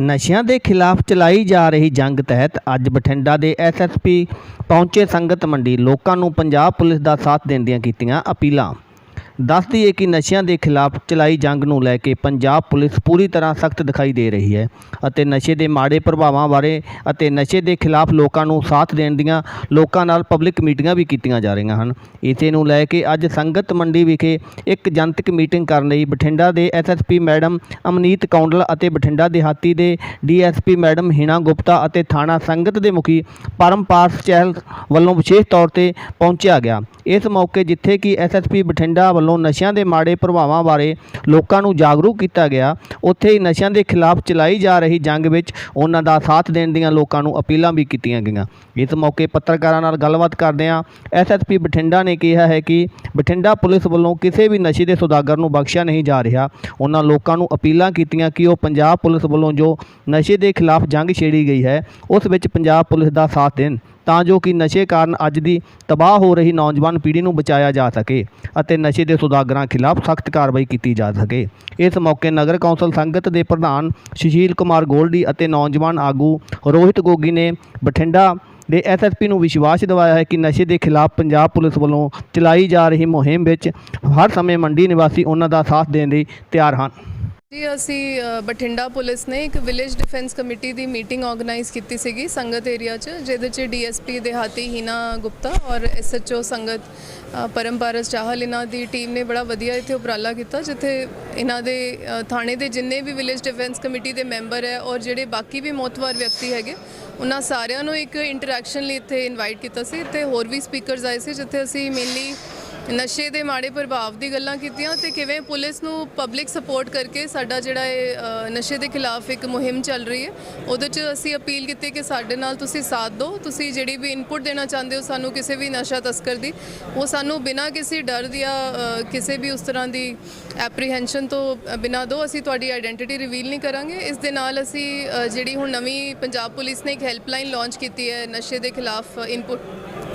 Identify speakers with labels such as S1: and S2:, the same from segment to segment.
S1: ਨਸ਼ਿਆਂ ਦੇ ਖਿਲਾਫ ਚਲਾਈ ਜਾ ਰਹੀ ਜੰਗ ਤਹਿਤ ਅੱਜ ਬਠਿੰਡਾ ਦੇ ਐਸਐਸਪੀ ਪਹੁੰਚੇ ਸੰਗਤ ਮੰਡੀ ਲੋਕਾਂ ਨੂੰ ਪੰਜਾਬ ਪੁਲਿਸ ਦਾ ਸਾਥ ਦੇਣ ਦੀਆਂ ਕੀਤੀਆਂ ਅਪੀਲਾਂ। ਦੱਸ ਦਈਏ ਕਿ ਨਸ਼ਿਆਂ ਦੇ ਖਿਲਾਫ ਚਲਾਈ ਜੰਗ ਨੂੰ ਲੈ ਕੇ ਪੰਜਾਬ ਪੁਲਿਸ ਪੂਰੀ ਤਰ੍ਹਾਂ ਸਖਤ ਦਿਖਾਈ ਦੇ ਰਹੀ ਹੈ ਅਤੇ ਨਸ਼ੇ ਦੇ ਮਾੜੇ ਪ੍ਰਭਾਵਾਂ ਬਾਰੇ ਅਤੇ ਨਸ਼ੇ ਦੇ ਖਿਲਾਫ ਲੋਕਾਂ ਨੂੰ ਸਾਥ ਦੇਣ ਦੀਆਂ ਲੋਕਾਂ ਨਾਲ ਪਬਲਿਕ ਮੀਟਿੰਗਾਂ ਵੀ ਕੀਤੀਆਂ ਜਾ ਰਹੀਆਂ ਹਨ। ਇਸੇ ਨੂੰ ਲੈ ਕੇ ਅੱਜ ਸੰਗਤ ਮੰਡੀ ਵਿਖੇ ਇੱਕ ਜਨਤਕ ਮੀਟਿੰਗ ਕਰਨ ਲਈ ਬਠਿੰਡਾ ਦੇ ਐਸਐਸਪੀ ਮੈਡਮ ਅਮਨੀਤ ਕੌਂਡਲ ਅਤੇ ਬਠਿੰਡਾ ਦਿਹਾਤੀ ਦੇ ਡੀਐਸਪੀ ਮੈਡਮ ਹੀਨਾ ਗੁਪਤਾ ਅਤੇ ਥਾਣਾ ਸੰਗਤ ਦੇ ਮੁਖੀ ਪਰਮਪਾਲ ਚਹਿਲ ਵੱਲੋਂ ਵਿਸ਼ੇਸ਼ ਤੌਰ ਤੇ ਪਹੁੰਚਿਆ ਗਿਆ। ਇਸ ਮੌਕੇ ਜਿੱਥੇ ਕਿ ਐਸਐਸਪੀ ਬਠਿੰਡਾ ਵੱਲੋਂ ਨਸ਼ਿਆਂ ਦੇ ਮਾੜੇ ਪ੍ਰਭਾਵਾਂ ਬਾਰੇ ਲੋਕਾਂ ਨੂੰ ਜਾਗਰੂਕ ਕੀਤਾ ਗਿਆ। ਉੱਥੇ ਹੀ ਨਸ਼ਿਆਂ ਦੇ ਖਿਲਾਫ ਚਲਾਈ ਜਾ ਰਹੀ ਜੰਗ ਵਿੱਚ ਉਹਨਾਂ ਦਾ ਸਾਥ ਦੇਣ ਦੀਆਂ ਲੋਕਾਂ ਨੂੰ ਅਪੀਲਾਂ ਵੀ ਕੀਤੀਆਂ ਗਈਆਂ। ਇਸ ਮੌਕੇ ਪੱਤਰਕਾਰਾਂ ਨਾਲ ਗੱਲਬਾਤ ਕਰਦਿਆਂ ਐਸਐਸਪੀ ਬਠਿੰਡਾ ਨੇ ਕਿਹਾ ਹੈ ਕਿ ਬਠਿੰਡਾ ਪੁਲਿਸ ਵੱਲੋਂ ਕਿਸੇ ਵੀ ਨਸ਼ੇ ਦੇ ਸੁਦਾਗਰ ਨੂੰ ਬਖਸ਼ਿਆ ਨਹੀਂ ਜਾ ਰਿਹਾ। ਉਹਨਾਂ ਲੋਕਾਂ ਨੂੰ ਅਪੀਲਾਂ ਕੀਤੀਆਂ ਕਿ ਉਹ ਪੰਜਾਬ ਪੁਲਿਸ ਵੱਲੋਂ ਜੋ ਨਸ਼ੇ ਦੇ ਖਿਲਾਫ ਜੰਗ ਛੇੜੀ ਗਈ ਹੈ, ਉਸ ਵਿੱਚ ਪੰਜਾਬ ਪੁਲਿਸ ਦਾ ਸਾਥ ਦੇਣ। ਤਾਂ ਜੋ ਕਿ ਨਸ਼ੇ ਕਾਰਨ ਅੱਜ ਦੀ ਤਬਾਹ ਹੋ ਰਹੀ ਨੌਜਵਾਨ ਪੀੜ੍ਹੀ ਨੂੰ ਬਚਾਇਆ ਜਾ ਸਕੇ ਅਤੇ ਨਸ਼ੇ ਦੇ ਸੁਦਾਗਰਾਂ ਖਿਲਾਫ ਸਖਤ ਕਾਰਵਾਈ ਕੀਤੀ ਜਾ ਸਕੇ। ਇਸ ਮੌਕੇ ਨਗਰ ਕੌਂਸਲ ਸੰਗਤ ਦੇ ਪ੍ਰਧਾਨ ਸੁਸ਼ੀਲ ਕੁਮਾਰ ਗੋਲਡੀ ਅਤੇ ਨੌਜਵਾਨ ਆਗੂ ਰੋਹਿਤ ਗੋਗੀ ਨੇ ਬਠਿੰਡਾ ਦੇ ਐਸਐਸਪੀ ਨੂੰ ਵਿਸ਼ਵਾਸ ਦਿਵਾਇਆ ਹੈ ਕਿ ਨਸ਼ੇ ਦੇ ਖਿਲਾਫ ਪੰਜਾਬ ਪੁਲਿਸ ਵੱਲੋਂ ਚਲਾਈ ਜਾ ਰਹੀ ਮੁਹਿੰਮ ਵਿੱਚ ਹਰ ਸਮੇਂ ਮੰਡੀ ਨਿਵਾਸੀ ਉਹਨਾਂ ਦਾ ਸਾਥ ਦੇਣ ਲਈ ਤਿਆਰ ਹਨ।
S2: ਜੀ ਅਸੀਂ ਬਠਿੰਡਾ ਪੁਲਿਸ ਨੇ ਇੱਕ ਵਿਲੇਜ ਡਿਫੈਂਸ ਕਮੇਟੀ ਦੀ ਮੀਟਿੰਗ ਆਰਗੇਨਾਈਜ਼ ਕੀਤੀ ਸੀਗੀ ਸੰਗਤ ਏਰੀਆ 'ਚ, ਜਿਹਦੇ 'ਚ ਡੀਐਸਪੀ ਦਿਹਾਤੀ ਹੀਨਾ ਗੁਪਤਾ ਔਰ ਐਸਐਚਓ ਸੰਗਤ ਪਰਮਪਾਰਸ ਚਾਹਲ ਇਹਨਾਂ ਦੀ ਟੀਮ ਨੇ ਬੜਾ ਵਧੀਆ ਇੱਥੇ ਉਪਰਾਲਾ ਕੀਤਾ, ਜਿੱਥੇ ਇਹਨਾਂ ਦੇ ਥਾਣੇ ਦੇ ਜਿੰਨੇ ਵੀ ਵਿਲੇਜ ਡਿਫੈਂਸ ਕਮੇਟੀ ਦੇ ਮੈਂਬਰ ਹੈ ਔਰ ਜਿਹੜੇ ਬਾਕੀ ਵੀ ਮੌਤਵਾਰ ਵਿਅਕਤੀ ਹੈਗੇ, ਉਹਨਾਂ ਸਾਰਿਆਂ ਨੂੰ ਇੱਕ ਇੰਟਰੈਕਸ਼ਨ ਲਈ ਇੱਥੇ ਇਨਵਾਈਟ ਕੀਤਾ ਸੀ, ਤੇ ਹੋਰ ਵੀ ਸਪੀਕਰਸ ਆਏ ਸੀ, ਜਿੱਥੇ ਅਸੀਂ ਮੇਨਲੀ ਨਸ਼ੇ ਦੇ ਮਾੜੇ ਪ੍ਰਭਾਵ ਦੀ ਗੱਲਾਂ ਕੀਤੀਆਂ ਤੇ ਕਿਵੇਂ ਪੁਲਿਸ ਨੂੰ ਪਬਲਿਕ ਸਪੋਰਟ ਕਰਕੇ ਸਾਡਾ ਜਿਹੜਾ ਇਹ ਅ, ਨਸ਼ੇ ਦੇ ਖਿਲਾਫ ਇੱਕ ਮੁਹਿੰਮ ਚੱਲ ਰਹੀ ਹੈ ਉਹਦੇ 'ਚ ਅਸੀਂ ਅਪੀਲ ਕੀਤੀ ਕਿ ਸਾਡੇ ਨਾਲ ਤੁਸੀਂ ਸਾਥ ਦਿਓ ਤੁਸੀਂ ਜਿਹੜੀ ਵੀ ਇਨਪੁਟ ਦੇਣਾ ਚਾਹੁੰਦੇ ਹੋ ਸਾਨੂੰ ਕਿਸੇ ਵੀ ਨਸ਼ਾ ਤਸਕਰ ਦੀ ਉਹ ਸਾਨੂੰ ਬਿਨਾਂ ਕਿਸੇ ਡਰ ਜਾਂ ਅ, ਕਿਸੇ ਵੀ ਉਸ ਤਰ੍ਹਾਂ ਦੀ ਐਪਰੀਹੈਂਸ਼ਨ ਤੋਂ ਬਿਨਾਂ ਦਿਓ ਅਸੀਂ ਤੁਹਾਡੀ ਆਇਡੈਂਟੀਟੀ ਰਿਵੀਲ ਨਹੀਂ ਕਰਾਂਗੇ। ਇਸ ਦੇ ਨਾਲ ਅਸੀਂ ਅ, ਜਿਹੜੀ ਹੁਣ ਨਵੀਂ ਪੰਜਾਬ ਪੁਲਿਸ ਨੇ ਇੱਕ ਹੈਲਪਲਾਈਨ ਲਾਂਚ ਕੀਤੀ ਹੈ ਨਸ਼ੇ ਦੇ ਖਿਲਾਫ ਇਨਪੁਟ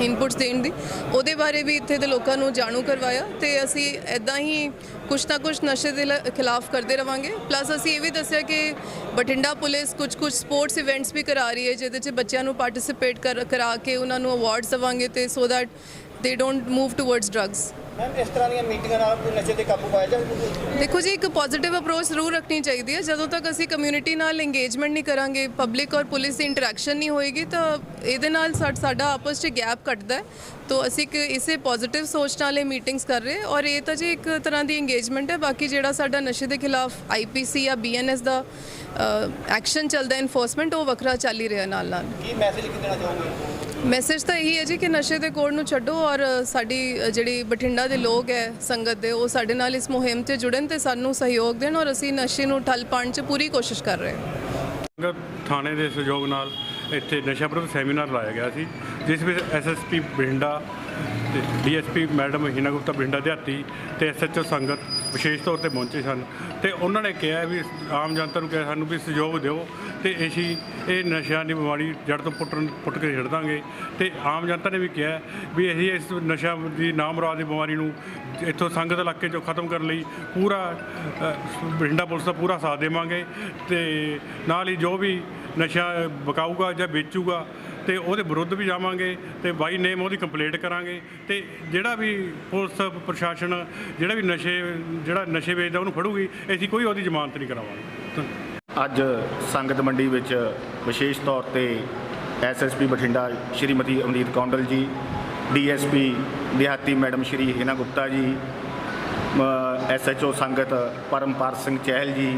S2: ਇਨਪੁਟਸ ਦੇਣ ਦੀ। ਉਹਦੇ ਬਾਰੇ ਵੀ ਇੱਥੇ ਦੇ ਲੋਕਾਂ ਨੂੰ ਜਾਣੂ ਕਰਵਾਇਆ ਤੇ ਅਸੀਂ ਐਦਾਂ ਹੀ ਕੁਛ ਨਾ ਕੁਛ ਨਸ਼ੇ ਦੇ ਲ- ਖਿਲਾਫ ਕਰਦੇ ਰਵਾਂਗੇ। ਪਲੱਸ ਅਸੀਂ ਇਹ ਵੀ ਦੱਸਿਆ ਕਿ ਬਠਿੰਡਾ ਪੁਲਿਸ ਕੁਝ ਕੁਝ ਸਪੋਰਟਸ ਇਵੈਂਟਸ ਵੀ ਕਰਾ ਰਹੀ ਹੈ ਜਿਹਦੇ 'ਚ ਬੱਚਿਆਂ ਨੂੰ ਪਾਰਟਿਸਿਪੇਟ ਕਰ ਕੇ ਉਹਨਾਂ ਨੂੰ ਅਵਾਰਡਸ ਦੇਵਾਂਗੇ ਤੇ so that they don't move towards drugs
S3: ma'am ਇਸ ਤਰ੍ਹਾਂ ਦੀਆਂ ਮੀਟਿੰਗਾਂ ਨਾਲ ਕੋਈ ਨਸ਼ੇ ਤੇ ਕਾਬੂ ਪਾਇਆ ਜਾਊਗਾ
S2: ਦੇਖੋ ਜੀ ਇੱਕ ਪੋਜ਼ਿਟਿਵ ਅਪਰੋਚ ਜ਼ਰੂਰ ਰੱਖਣੀ ਚਾਹੀਦੀ ਹੈ। ਜਦੋਂ ਤੱਕ ਅਸੀਂ ਕਮਿਊਨਿਟੀ ਨਾਲ ਇੰਗੇਜਮੈਂਟ ਨਹੀਂ ਕਰਾਂਗੇ ਪਬਲਿਕ ਔਰ ਪੁਲਿਸ ਦੀ ਇੰਟਰੈਕਸ਼ਨ ਨਹੀਂ ਹੋਏਗੀ ਤਾਂ ਇਹਦੇ ਨਾਲ ਸਾ- ਸਾਡਾ ਆਪਸ 'ਚ ਗੈਪ ਘਟਦਾ ਹੈ। ਤਾਂ ਅਸੀਂ ਇੱਕ ਇਸੇ ਪੋਜ਼ਿਟਿਵ ਸੋਚ ਨਾਲ ਇਹ ਮੀਟਿੰਗਸ ਕਰ ਰਹੇ ਔਰ ਇਹ ਤਾਂ ਜੀ ਇੱਕ ਤਰ੍ਹਾਂ ਦੀ ਇੰਗੇਜਮੈਂਟ ਹੈ। ਬਾਕੀ ਜਿਹੜਾ ਸਾਡਾ ਨਸ਼ੇ ਦੇ ਖਿਲਾਫ ਆਈਪੀਸੀ ਜਾਂ ਬੀਐਨਐਸ ਦਾ ਐਕਸ਼ਨ ਚੱਲਦਾ ਇਨਫੋਰਸਮੈਂਟ ਉਹ ਵੱਖਰਾ ਚੱਲ ਹੀ ਰਿਹਾ ਨਾਲ ਨਾਲ
S3: ਕੀ ਮੈਸੇਜ ਕੀ ਦੇਣਾ ਚਾਹੋਗੇ?
S2: ਮੈਸੇਜ ਤਾਂ ਇਹੀ ਹੈ ਜੀ ਕਿ ਨਸ਼ੇ ਦੇ ਕੋੜ ਨੂੰ ਛੱਡੋ ਔਰ ਸਾਡੀ ਜਿਹੜੀ ਬਠਿੰਡਾ ਦੇ ਲੋਕ ਹੈ ਸੰਗਤ ਦੇ ਉਹ ਸਾਡੇ ਨਾਲ ਇਸ ਮੁਹਿੰਮ 'ਤੇ ਜੁੜਨ ਤੇ ਸਾਨੂੰ ਸਹਿਯੋਗ ਦੇਣ ਔਰ ਅਸੀਂ ਨਸ਼ੇ ਨੂੰ ਠੱਲ ਪਾਉਣ 'ਚ ਪੂਰੀ ਕੋਸ਼ਿਸ਼ ਕਰ ਰਹੇ ਹਾਂ।
S4: ਸੰਗਤ ਥਾਣੇ ਦੇ ਸਹਿਯੋਗ ਨਾਲ ਇੱਥੇ ਨਸ਼ਾ ਵਿਰੁੱਧ ਸੈਮੀਨਾਰ ਲਾਇਆ ਗਿਆ ਸੀ ਜਿਸ ਵਿੱਚ SSP Bathinda DSP madam Heena Gupta Bathinda ਦਿਹਾਤੀ ਤੇ ਐਸਐਚਓ ਸੰਗਤ ਵਿਸ਼ੇਸ਼ ਤੌਰ ਤੇ ਪਹੁੰਚੇ ਸਨ। ਤੇ ਉਹਨਾਂ ਨੇ ਕਿਹਾ ਵੀ ਆਮ ਜਨਤਾ ਨੂੰ ਕਿਹਾ ਸਾਨੂੰ ਵੀ ਸਹਿਯੋਗ ਦਿਓ ਤੇ ਅਸੀਂ ਇਹ ਨਸ਼ਿਆਂ ਦੀ ਬਿਮਾਰੀ ਜੜ ਤੋਂ ਪੁੱਟਣ, ਪੁੱਟ ਕੇ ਛੱਡ ਦਾਂਗੇ। ਤੇ ਆਮ ਜਨਤਾ ਨੇ ਵੀ ਕਿਹਾ ਵੀ ਅਸੀਂ ਇਸ ਨਸ਼ਾ ਦੀ ਨਾਮਰਾਦ ਦੀ ਬਿਮਾਰੀ ਨੂੰ ਇੱਥੋਂ ਸੰਗਤ ਇਲਾਕੇ ਚੋਂ ਖਤਮ ਕਰਨ ਲਈ ਪੂਰਾ ਬਠਿੰਡਾ ਪੁਲਿਸ ਦਾ ਪੂਰਾ ਸਾਥ ਦੇਵਾਂਗੇ ਤੇ ਨਾਲ ਹੀ ਜੋ ਵੀ ਨਸ਼ਾ ਬਕਾਊਗਾ ਜਾਂ ਵੇਚੂਗਾ ਤੇ ਉਹਦੇ ਵਿਰੁੱਧ ਵੀ ਜਾਵਾਂਗੇ ਤੇ ਬਾਈ ਨੇਮ ਉਹਦੀ ਕੰਪਲੇਂਟ ਕਰਾਂਗੇ ਤੇ ਜਿਹੜਾ ਵੀ ਪੁਲਿਸ, ਪ੍ਰਸ਼ਾਸਨ ਜਿਹੜਾ ਵੀ ਨਸ਼ੇ, ਜਿਹੜਾ ਨਸ਼ੇ ਵੇਚਦਾ ਉਹਨੂੰ ਫੜੂਗੀ, ਅਸੀਂ ਕੋਈ ਉਹਦੀ ਜ਼ਮਾਨਤ ਨਹੀਂ ਕਰਾਵਾਂਗੇ।
S5: ਅੱਜ ਸੰਗਤ ਮੰਡੀ ਵਿੱਚ ਵਿਸ਼ੇਸ਼ ਤੌਰ ਤੇ ਐਸਐਸਪੀ ਬਠਿੰਡਾ ਸ਼੍ਰੀਮਤੀ ਅਮਰੀਤ ਕੌਂਡਲ ਜੀ ਡੀਐਸਪੀ ਦਿਹਾਤੀ ਮੈਡਮ ਸ਼੍ਰੀ ਹਿਨਾ ਗੁਪਤਾ ਜੀ ਐਸਐਚਓ ਸੰਗਤ ਪਰਮਪਾਲ ਸਿੰਘ ਚਹਿਲ ਜੀ,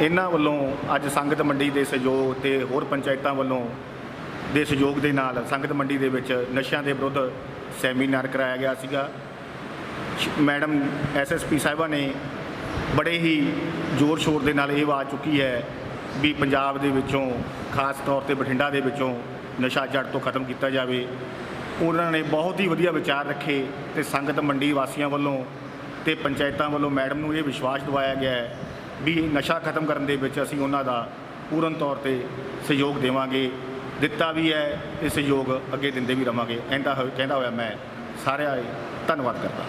S5: ਇਹਨਾਂ ਵੱਲੋਂ ਅੱਜ ਸੰਗਤ ਮੰਡੀ ਦੇ ਸਹਿਯੋਗ ਤੇ ਹੋਰ ਪੰਚਾਇਤਾਂ ਵੱਲੋਂ ਦੇ ਸਹਿਯੋਗ ਦੇ ਨਾਲ ਸੰਗਤ ਮੰਡੀ ਦੇ ਵਿੱਚ ਨਸ਼ਿਆਂ ਦੇ ਵਿਰੁੱਧ ਸੈਮੀਨਾਰ ਕਰਾਇਆ ਗਿਆ ਸੀਗਾ। ਸ਼- ਮੈਡਮ ਐਸਐਸਪੀ ਸਾਹਿਬਾ ਨੇ ਬੜੇ ਹੀ ਜ਼ੋਰ ਸ਼ੋਰ ਦੇ ਨਾਲ ਇਹ ਆਵਾਜ਼ ਚੁੱਕੀ ਹੈ ਵੀ ਪੰਜਾਬ ਦੇ ਵਿੱਚੋਂ, ਖਾਸ ਤੌਰ ਤੇ ਬਠਿੰਡਾ ਦੇ ਵਿੱਚੋਂ ਨਸ਼ਾ ਜੜ ਤੋਂ ਖਤਮ ਕੀਤਾ ਜਾਵੇ। ਉਹਨਾਂ ਨੇ ਬਹੁਤ ਹੀ ਵਧੀਆ ਵਿਚਾਰ ਰੱਖੇ ਤੇ ਸੰਗਤ ਮੰਡੀ ਵਾਸੀਆਂ ਵੱਲੋਂ ਤੇ ਪੰਚਾਇਤਾਂ ਵੱਲੋਂ ਮੈਡਮ ਨੂੰ ਇਹ ਵਿਸ਼ਵਾਸ ਦਿਵਾਇਆ ਗਿਆ ਹੈ ਵੀ ਨਸ਼ਾ ਖਤਮ ਕਰਨ ਦੇ ਵਿੱਚ ਅਸੀਂ ਉਹਨਾਂ ਦਾ ਪੂਰਨ ਤੌਰ ਤੇ ਸਹਿਯੋਗ ਦੇਵਾਂਗੇ। ਦਿੱਤਾ ਵੀ ਹੈ ਤੇ ਸਹਿਯੋਗ ਅੱਗੇ ਦਿੰਦੇ ਵੀ ਰਵਾਂਗੇ। ਕਹਿੰਦਾ ਹੋਇਆ ਕਹਿੰਦਾ ਹੋਇਆ ਮੈਂ ਸਾਰਿਆਂ ਦਾ ਧੰਨਵਾਦ ਕਰਦਾ।